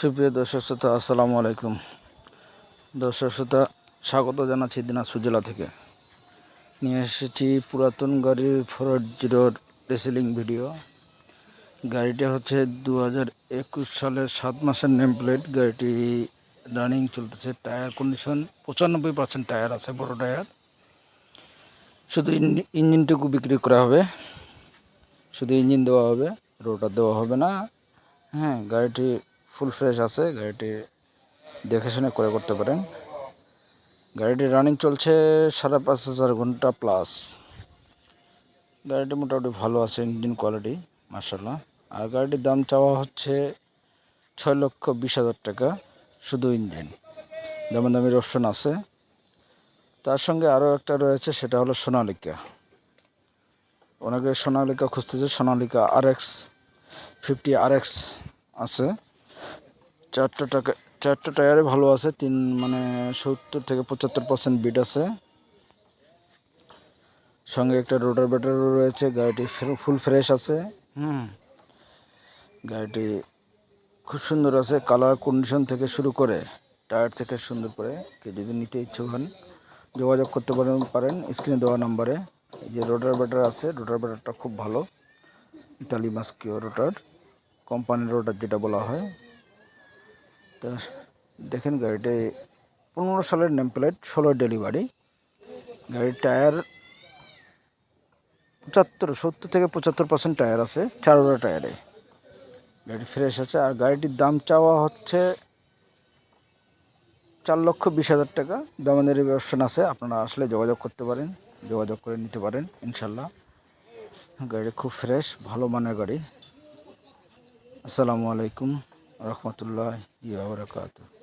সুপ্রিয় দর্শক শ্রোতা, আসসালামু আলাইকুম। দর্শক শ্রোতা, স্বাগত জানাচ্ছি দিনাজপুর জেলা থেকে। নিয়ে এসেছি পুরাতন গাড়ির ফোর জিরোর রেসেলিং ভিডিও। গাড়িটা হচ্ছে দু হাজার একুশ সালের সাত মাসের নেম প্লেট। গাড়িটি রানিং চলতেছে, টায়ার কন্ডিশন পঁচানব্বই পার্সেন্ট টায়ার আছে, বড় টায়ার। শুধু ইঞ্জি- ইঞ্জিনটুকু বিক্রি করা হবে। শুধু ইঞ্জিন দেওয়া হবে, রোটার দেওয়া হবে না। হ্যাঁ গাড়িটি ফুল ফ্রেশ আছে, গাড়িটি দেখে শুনে করে করতে পারেন। গাড়িটি রানিং চলছে সাড়ে পাঁচ হাজার ঘণ্টা প্লাস গাড়িটি মোটামুটি ভালো আছে ইঞ্জিন কোয়ালিটি মার্শাল্লাহ আর গাড়িটির দাম চাওয়া হচ্ছে ছয় লক্ষ বিশ হাজার টাকা, শুধু ইঞ্জিন দামি দামির অপশন আছে। তার সঙ্গে আরও একটা রয়েছে, সেটা হলো সোনালিকা। অনেকে সোনালিকা খুঁজতেছে, Sonalika R X fifty R X আছে। চারটা টাকা চারটা টায়ারে ভালো আছে, তিন মানে সত্তর থেকে পঁচাত্তর পার্সেন্ট বিট আছে। সঙ্গে একটা রোটার ব্যাটারও রয়েছে, গাড়িটি ফুল ফ্রেশ আছে। হুম। গাড়িটি খুব সুন্দর আছে কালার কন্ডিশন থেকে শুরু করে টায়ার থেকে সুন্দর করে, কেউ যদি নিতে ইচ্ছুক হন, যোগাযোগ করতে পারেন পারেন স্ক্রিনে দেওয়া নাম্বারে। এই যে রোটার ব্যাটার আছে রোটার ব্যাটারটা খুব ভালো। ইতালি মাস্কিও রোটার কোম্পানির রোটার যেটা বলা হয়। তা দেখেন গাড়িটি পনেরো সালের নেম প্লেট ষোলো ডেলিভারি। গাড়ির টায়ার পঁচাত্তর, সত্তর থেকে পঁচাত্তর পার্সেন্ট টায়ার আছে চারোটা টায়ারে। গাড়ি ফ্রেশ আছে আর গাড়িটির দাম চাওয়া হচ্ছে চার লক্ষ বিশ হাজার টাকা। দামানের অপশন আছে, আপনারা আসলে যোগাযোগ করতে পারেন, যোগাযোগ করে নিতে পারেন ইনশাল্লাহ গাড়ি খুব ফ্রেশ, ভালো মানের গাড়ি। আসসালামু আলাইকুম। রহমতুল্লাহ বারাকাতুহু।